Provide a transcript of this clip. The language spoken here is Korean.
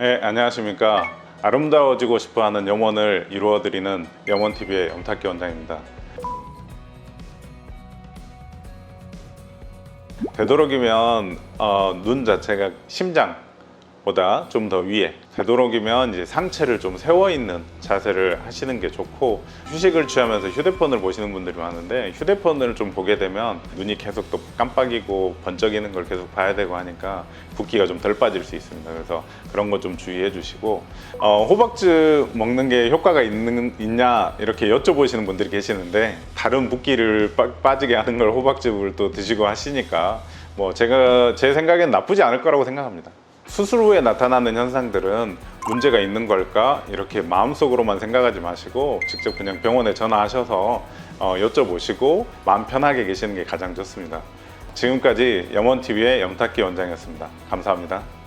네, 안녕하십니까. 아름다워지고 싶어하는 염원을 이루어드리는 염원TV의 염탁기 원장입니다. 되도록이면 어, 눈 자체가 심장 보다 좀 더 위에 되도록이면 이제 상체를 좀 세워 있는 자세를 하시는 게 좋고 휴식을 취하면서 휴대폰을 보시는 분들이 많은데 휴대폰을 좀 보게 되면 눈이 계속 또 깜빡이고 번쩍이는 걸 계속 봐야 되고 하니까 붓기가 좀 덜 빠질 수 있습니다. 그래서 그런 거 좀 주의해 주시고 어, 호박즙 먹는 게 효과가 있는 있냐 이렇게 여쭤보시는 분들이 계시는데 다른 붓기를 빠, 빠지게 하는 걸 호박즙을 또 드시고 하시니까 뭐 제가 제 생각엔 나쁘지 않을 거라고 생각합니다. 수술 후에 나타나는 현상들은 문제가 있는 걸까 이렇게 마음속으로만 생각하지 마시고 직접 그냥 병원에 전화하셔서 어, 여쭤보시고 마음 편하게 계시는 게 가장 좋습니다. 지금까지 염원TV의 염탁기 원장이었습니다. 감사합니다.